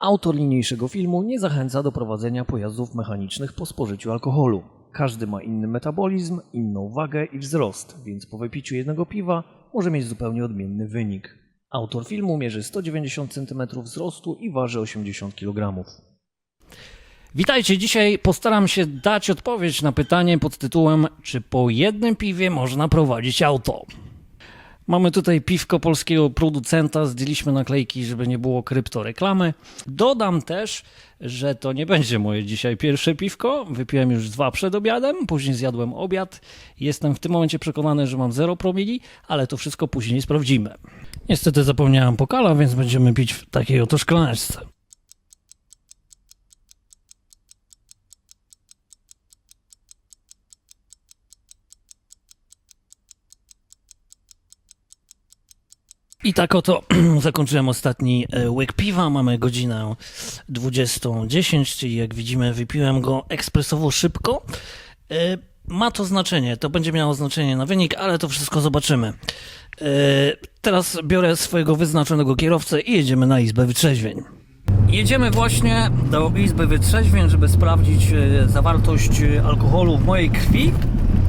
Autor niniejszego filmu nie zachęca do prowadzenia pojazdów mechanicznych po spożyciu alkoholu. Każdy ma inny metabolizm, inną wagę i wzrost, więc po wypiciu jednego piwa może mieć zupełnie odmienny wynik. Autor filmu mierzy 190 cm wzrostu i waży 80 kg. Witajcie, dzisiaj postaram się dać odpowiedź na pytanie pod tytułem czy po jednym piwie można prowadzić auto? Mamy tutaj piwko polskiego producenta, zdjęliśmy naklejki, żeby nie było kryptoreklamy. Dodam też, że to nie będzie moje dzisiaj pierwsze piwko. Wypiłem już dwa przed obiadem, później zjadłem obiad. Jestem w tym momencie przekonany, że mam 0 promili, ale to wszystko później sprawdzimy. Niestety zapomniałem pokala, więc będziemy pić w takiej oto szklaneczce. I tak oto zakończyłem ostatni e, łyk piwa. Mamy godzinę 20.10, czyli jak widzimy, wypiłem go ekspresowo szybko. E, Ma to znaczenie, to będzie miało znaczenie na wynik, ale to wszystko zobaczymy. E, Teraz biorę swojego wyznaczonego kierowcę i jedziemy na Izbę Wytrzeźwień. Jedziemy właśnie do Izby Wytrzeźwień, żeby sprawdzić zawartość alkoholu w mojej krwi.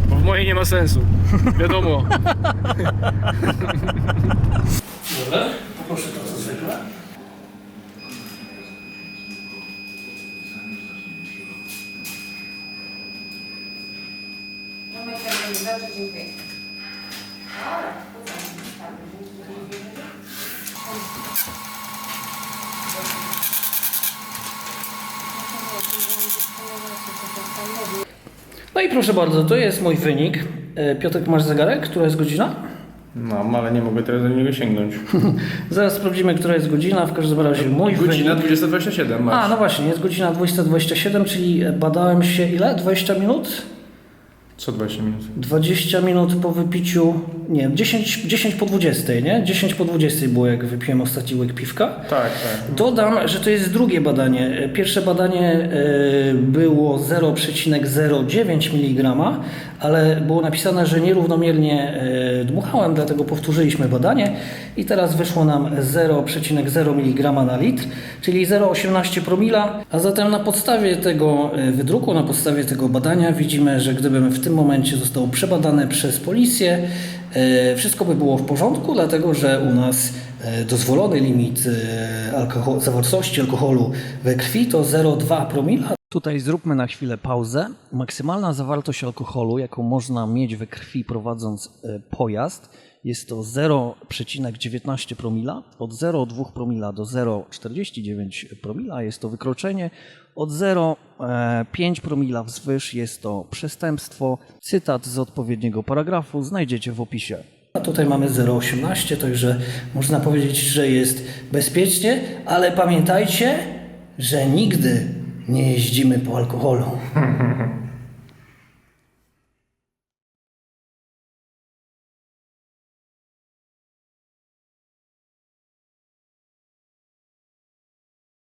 Bo w mojej nie ma sensu. Wiadomo. Dobra, poproszę to co zwykle. No tak dobrze, dziękuję. No i proszę bardzo, to jest mój wynik. E, Piotrek, masz zegarek? Która jest godzina? Mam, ale nie mogę teraz do niego sięgnąć. Zaraz sprawdzimy, która jest godzina. W każdym razie mój Godzina wynik... 20.27 masz. A, no właśnie, jest godzina 20.27, czyli badałem się ile? 20 minut? Co 20 minut? 20 minut po wypiciu, nie, 10, 10 po 20, nie? 10 po 20 było, jak wypiłem ostatni łyk piwka. Tak, tak. Dodam, że to jest drugie badanie. Pierwsze badanie e, było 0,09 mg, ale było napisane, że nierównomiernie e, dmuchałem, dlatego powtórzyliśmy badanie i teraz wyszło nam 0,0 mg na litr, czyli 0,18 promila, a zatem na podstawie tego e, wydruku, na podstawie tego badania widzimy, że gdybym w tym momencie został przebadane przez policję, e, wszystko by było w porządku, dlatego że u nas e, dozwolony limit alkohol, zawartości alkoholu we krwi to 0,2 promila. Tutaj zróbmy na chwilę pauzę. Maksymalna zawartość alkoholu, jaką można mieć we krwi prowadząc e, pojazd, jest to 0,19 promila. Od 0,2 promila do 0,49 promila jest to wykroczenie. Od 0,5 promila wzwyż jest to przestępstwo. Cytat z odpowiedniego paragrafu znajdziecie w opisie. A tutaj mamy 0,18, także można powiedzieć, że jest bezpiecznie, ale pamiętajcie, że nigdy nie jeździmy po alkoholu.